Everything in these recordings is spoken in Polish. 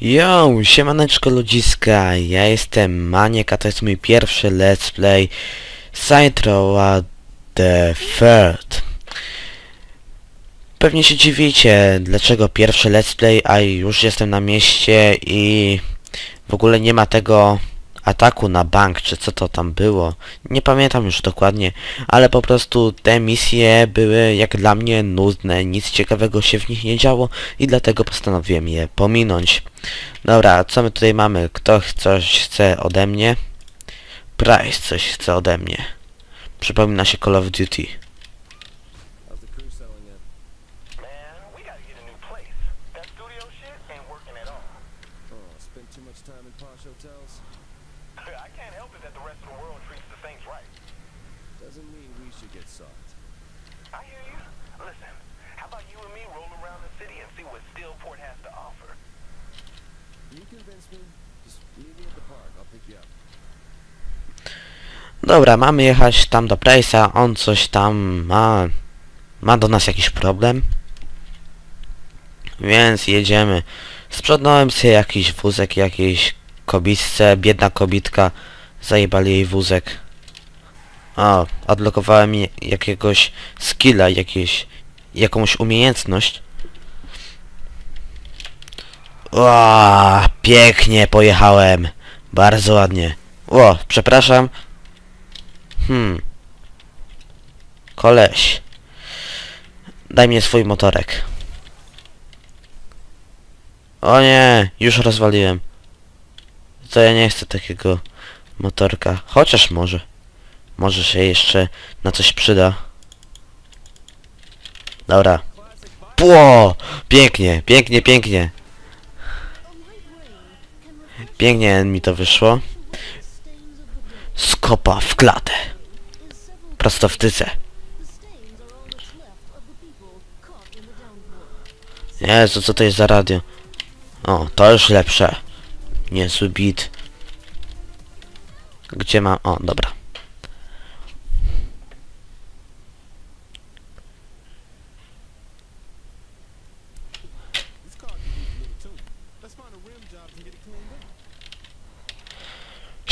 Yo, siemaneczko ludziska, ja jestem Maniek, a to jest mój pierwszy let's play Saintroa the Third. Pewnie się dziwicie, dlaczego pierwszy let's play, a już jestem na mieście i w ogóle nie ma tego ataku na bank, czy co to tam było. Nie pamiętam już dokładnie, ale po prostu te misje były jak dla mnie nudne, nic ciekawego się w nich nie działo i dlatego postanowiłem je pominąć. Dobra, co my tutaj mamy? Kto coś chce ode mnie? Price coś chce ode mnie. Przypomina się Call of Duty. Dobra, mamy jechać tam do Price'a, on coś tam ma... Ma do nas jakiś problem? Więc jedziemy. Sprzedałem sobie jakiś wózek, jakiejś kobitce, biedna kobitka. Zajebali jej wózek. O, odblokowałem je- jakiegoś skilla, jakieś... Jakąś umiejętność. O, pięknie pojechałem. Bardzo ładnie. O, przepraszam. Hmm. Koleś. Daj mnie swój motorek. O nie, już rozwaliłem. To ja nie chcę takiego motorka. Chociaż może. Może się jeszcze na coś przyda. Dobra. Pło! Pięknie, pięknie, pięknie. Pięknie mi to wyszło. Skopa w klatę. Prosto w tyce. Jezu, co to jest za radio? O, to już lepsze. Niezły beat. Gdzie mam... O, dobra.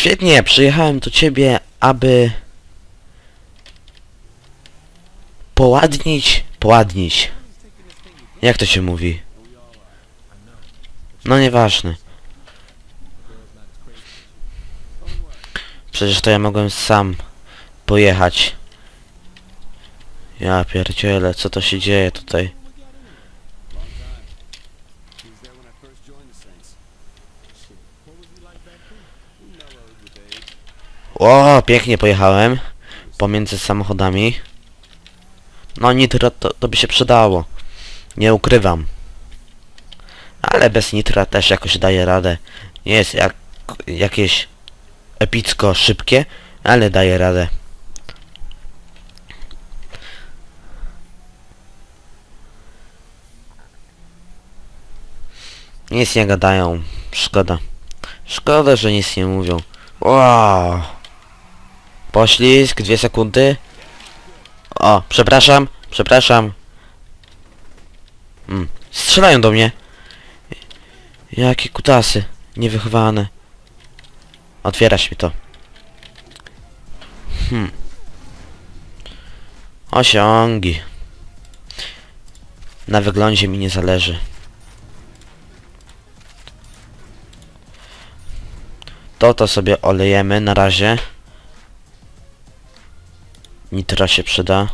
Świetnie, przyjechałem do ciebie, aby... Poładnić... Poładnić. Jak to się mówi? No nieważne. Przecież to ja mogłem sam pojechać. Ja pierdzielę, co to się dzieje tutaj? O, pięknie pojechałem. Pomiędzy samochodami. No nitro to, to by się przydało. Nie ukrywam. Ale bez nitra też jakoś daje radę. Nie jest jak jakieś epicko szybkie, ale daje radę. Nic nie gadają. Szkoda. Szkoda, że nic nie mówią. Wow. Poślizg, dwie sekundy. O, przepraszam, przepraszam. Mm. Strzelają do mnie. Jakie kutasy. Niewychowane. Otwieraś mi to. Hmm. Osiągi. Na wyglądzie mi nie zależy. To to sobie olejemy na razie. Nitro się przyda.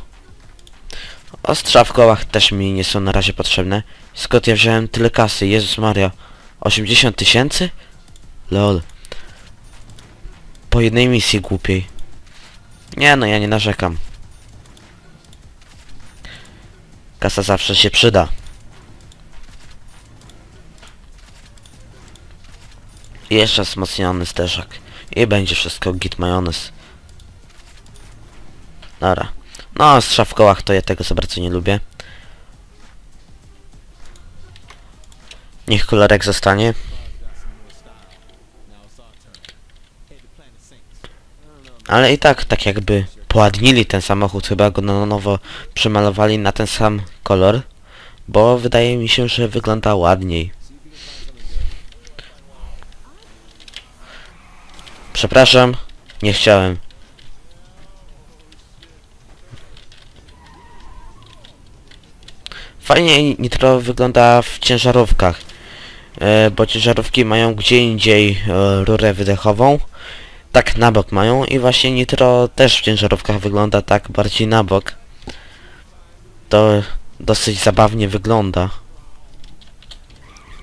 Ostrza w kołach też mi nie są na razie potrzebne. Skąd ja wziąłem tyle kasy? Jezus Maria. 80 tysięcy? Lol. Po jednej misji głupiej. Nie no, ja nie narzekam. Kasa zawsze się przyda. Jeszcze wzmocniony zderzak. I będzie wszystko git majonez. Dobra. No, strzał w kołach to ja tego za bardzo nie lubię. Niech kolorek zostanie. Ale i tak, tak jakby poładnili ten samochód, chyba go na nowo przemalowali na ten sam kolor, bo wydaje mi się, że wygląda ładniej. Przepraszam, nie chciałem. Fajnie Nitro wygląda w ciężarówkach, e, bo ciężarówki mają gdzie indziej e, rurę wydechową, tak na bok mają i właśnie Nitro też w ciężarówkach wygląda tak bardziej na bok. To dosyć zabawnie wygląda.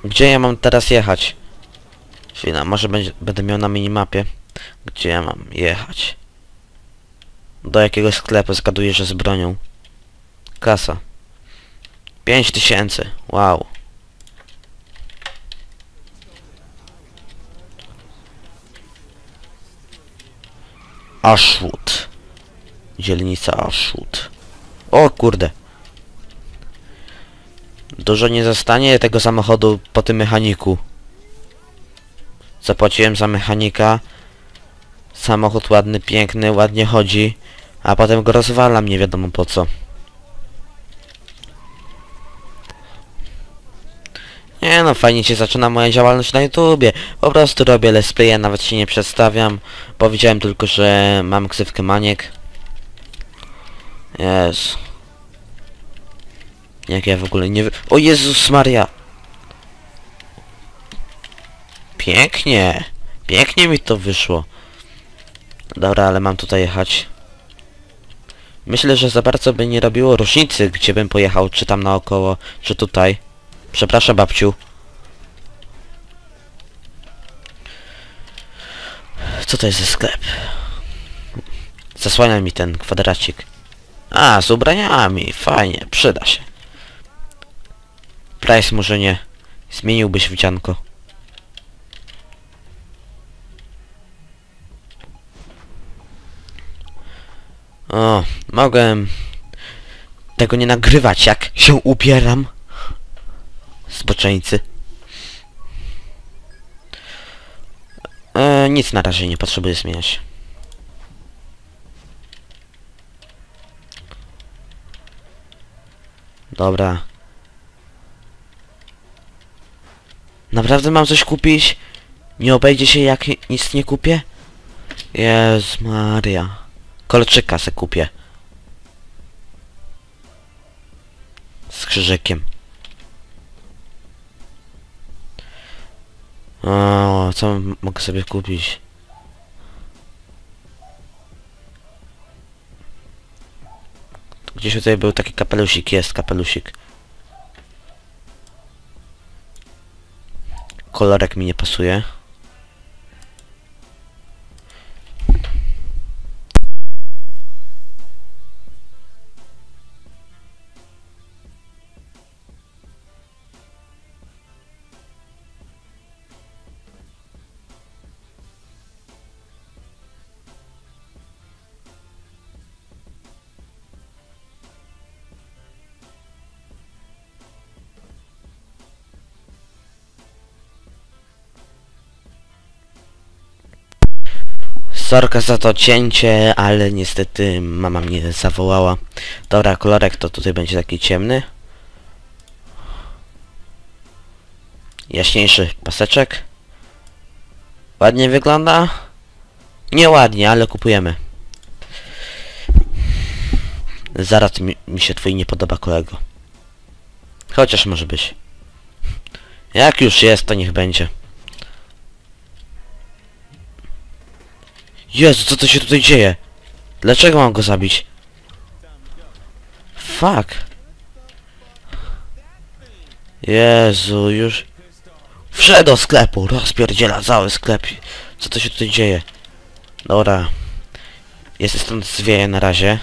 Gdzie ja mam teraz jechać? Chwila, może będzie, będę miał na minimapie. Gdzie ja mam jechać? Do jakiegoś sklepu, zgaduję, że z bronią. Kasa. 5000. Wow. Ashwood. Dzielnica Ashwood. O kurde. Dużo nie zostanie tego samochodu po tym mechaniku. Zapłaciłem za mechanika. Samochód ładny, piękny, ładnie chodzi. A potem go rozwalam, nie wiadomo po co. Nie no, fajnie się zaczyna moja działalność na YouTubie. Po prostu robię let's playa, nawet się nie przedstawiam. Powiedziałem tylko, że mam ksywkę Maniek. Jezu. Jak ja w ogóle nie. O Jezus Maria! Pięknie! Pięknie mi to wyszło. Dobra, ale mam tutaj jechać. Myślę, że za bardzo by nie robiło różnicy, gdzie bym pojechał, czy tam naokoło, czy tutaj. Przepraszam, babciu. Co to jest za sklep? Zasłania mi ten kwadracik. A, z ubraniami. Fajnie, przyda się. Price może nie. Zmieniłbyś wdzianko. O, mogłem tego nie nagrywać, jak się ubieram. Zboczeńcy. E, nic na razie nie potrzebuję zmieniać. Dobra. Naprawdę mam coś kupić? Nie obejdzie się jak nic nie kupię? Jezu Maria. Kolczyka se kupię. Z krzyżykiem. O, co mogę sobie kupić? Gdzieś tutaj był taki kapelusik, jest kapelusik. Kolorek mi nie pasuje. Sorka za to cięcie, ale niestety mama mnie zawołała. Dobra, kolorek to tutaj będzie taki ciemny. Jaśniejszy paseczek. Ładnie wygląda? Nieładnie, ale kupujemy. Zaraz mi, mi się twój nie podoba kolego. Chociaż może być. Jak już jest, to niech będzie. Jezu, co to się tutaj dzieje? Dlaczego mam go zabić? Fuck. Jezu, już... Wszedł do sklepu, rozpierdziela cały sklep. Co to się tutaj dzieje? Dobra. Jest stąd zwieje na razie.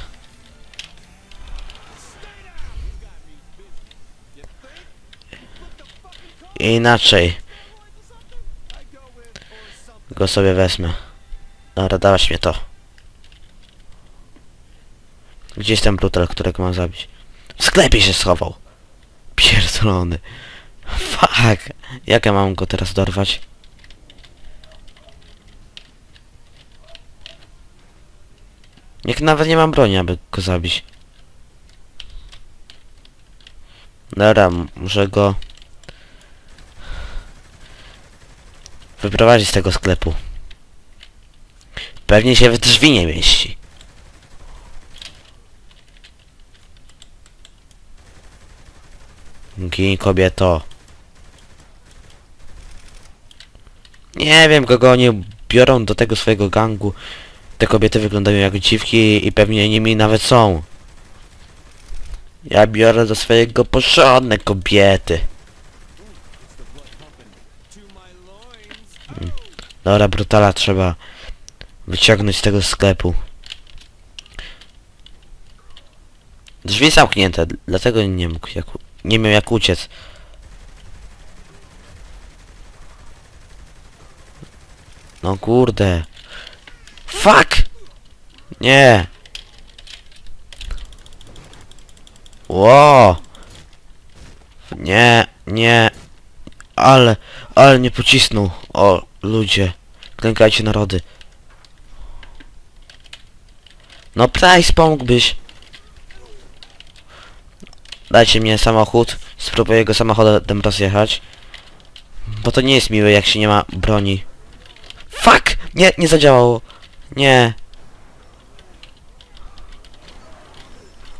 Inaczej. Go sobie wezmę. Dobra, dawać mnie to. Gdzie jest ten brutal, którego mam zabić? W sklepie się schował. Pierdolony. Fuck. Jak ja mam go teraz dorwać? Jak nawet nie mam broni, aby go zabić. Dobra, muszę go... Wyprowadzić z tego sklepu. Pewnie się w drzwi nie mieści. Gin kobieto. Nie wiem kogo oni biorą do tego swojego gangu. Te kobiety wyglądają jak dziwki i pewnie nimi nawet są. Ja biorę do swojego porządne kobiety. Loins. Dobra, brutala trzeba wyciągnąć z tego sklepu. Drzwi zamknięte, dlatego nie mógł jak, nie miał jak uciec. No kurde. Fuck! Nie. Ło! Nie, nie. Ale, ale nie pocisnął. O, ludzie. Klękajcie narody. No Price, pomógłbyś. Dajcie mnie samochód. Spróbuję jego samochodem rozjechać. Bo to nie jest miłe, jak się nie ma broni. Fuck! Nie, nie zadziałało. Nie.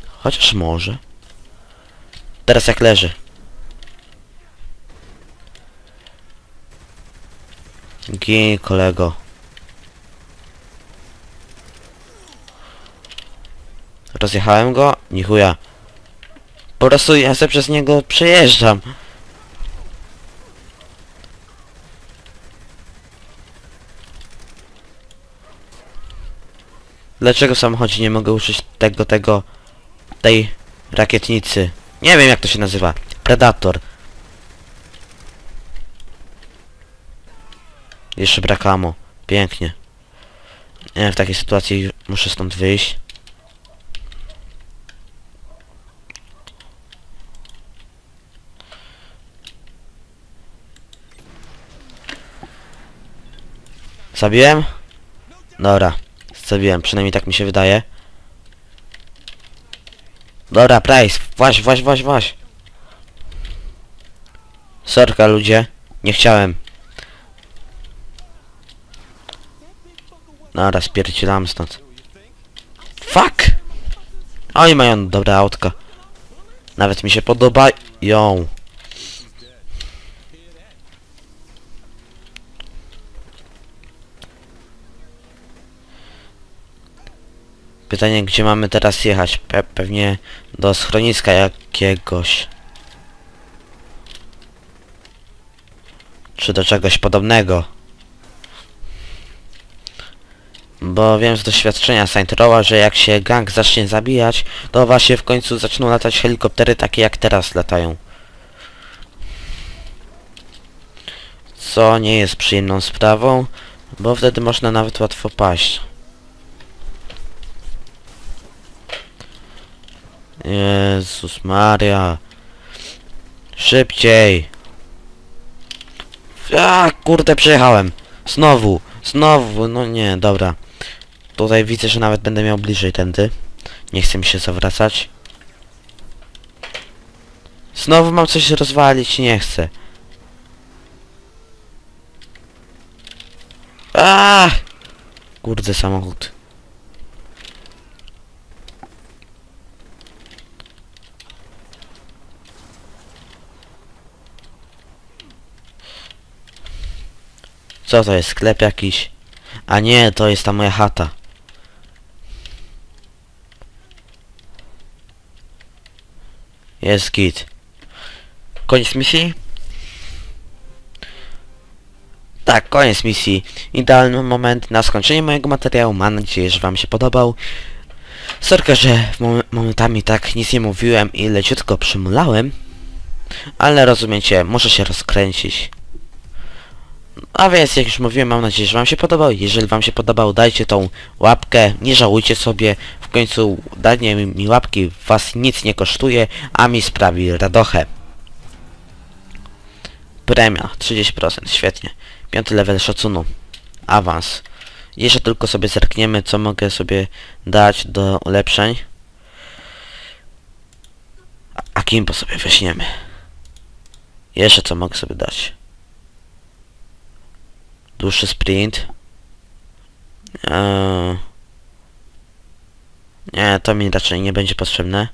Chociaż może. Teraz jak leży. Gin, kolego. Rozjechałem go? Nie chuja. Po prostu ja se przez niego przejeżdżam. Dlaczego w samochodzie nie mogę użyć tego, tego, tej rakietnicy? Nie wiem jak to się nazywa. Predator. Jeszcze brak ammo. Pięknie. Nie, w takiej sytuacji muszę stąd wyjść. Zabiłem? Dobra. Zabiłem, przynajmniej tak mi się wydaje. Dobra, Price, właź, właź, właź, właź. Sorka, ludzie. Nie chciałem. Dobra, spierdzielam stąd. Fuck! Oni mają dobre autka. Nawet mi się podobają. Pytanie, gdzie mamy teraz jechać? Pe pewnie do schroniska jakiegoś. Czy do czegoś podobnego. Bo wiem z doświadczenia Saint Rowa, że jak się gang zacznie zabijać, to właśnie w końcu zaczną latać helikoptery takie jak teraz latają. Co nie jest przyjemną sprawą, bo wtedy można nawet łatwo paść. Jezus Maria. Szybciej. A, kurde, przejechałem. Znowu, znowu, no nie, dobra. Tutaj widzę, że nawet będę miał bliżej tędy. Nie chcę mi się zawracać. Znowu mam coś rozwalić, nie chcę. A! Kurde, samochód. Co to jest? Sklep jakiś? A nie, to jest ta moja chata. Jest git. Koniec misji? Tak, koniec misji. Idealny moment na skończenie mojego materiału. Mam nadzieję, że wam się podobał. Sorka, że mom momentami tak nic nie mówiłem i leciutko przymulałem. Ale rozumiecie, muszę się rozkręcić. A więc, jak już mówiłem, mam nadzieję, że wam się podobał. Jeżeli wam się podobał, dajcie tą łapkę, nie żałujcie sobie. W końcu danie mi łapki was nic nie kosztuje, a mi sprawi radochę. Premia 30%, świetnie. Piąty level szacunu. Awans. Jeszcze tylko sobie zerkniemy, co mogę sobie dać do ulepszeń. A- A Kimbo sobie weźmiemy. Jeszcze co mogę sobie dać. Dłuższy sprint. Eee... Nie, to mi raczej nie będzie potrzebne.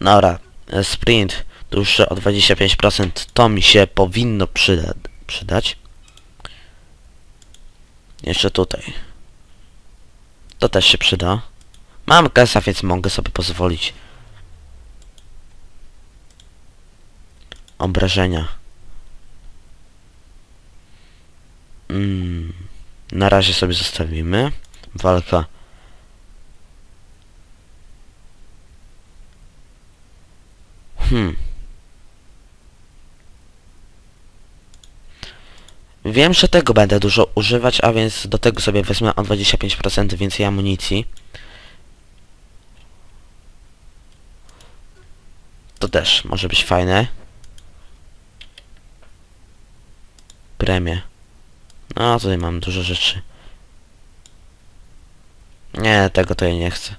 Dobra, e, sprint dłuższy o 25% to mi się powinno przyda przydać. Jeszcze tutaj. To też się przyda. Mam kasa, więc mogę sobie pozwolić. Obrażenia. Mm, na razie sobie zostawimy. Walka. Hmm. Wiem, że tego będę dużo używać, a więc do tego sobie wezmę o 25% więcej amunicji. To też może być fajne. Premie. No, tutaj mam dużo rzeczy. Nie, tego to ja nie chcę.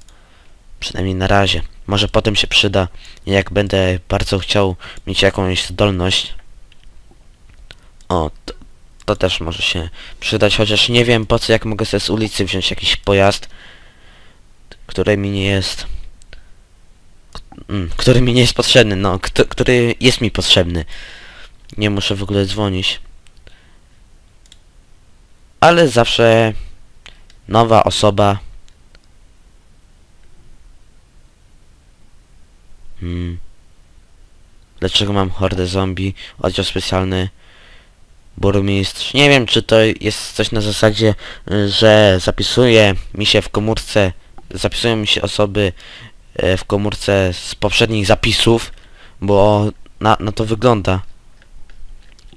Przynajmniej na razie. Może potem się przyda, jak będę bardzo chciał mieć jakąś zdolność. O, to, to też może się przydać, chociaż nie wiem po co, jak mogę sobie z ulicy wziąć jakiś pojazd, który mi nie jest... Mm, który mi nie jest potrzebny, no, który jest mi potrzebny. Nie muszę w ogóle dzwonić. Ale zawsze nowa osoba Hmm. Dlaczego mam hordę zombie? Oddział specjalny. Burmistrz. Nie wiem, czy to jest coś na zasadzie, że zapisuje mi się w komórce, zapisują mi się osoby y, w komórce z poprzednich zapisów, bo na, na to wygląda.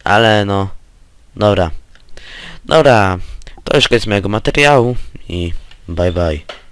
Ale no, dobra. Dobra, to już koniec mojego materiału i bye bye.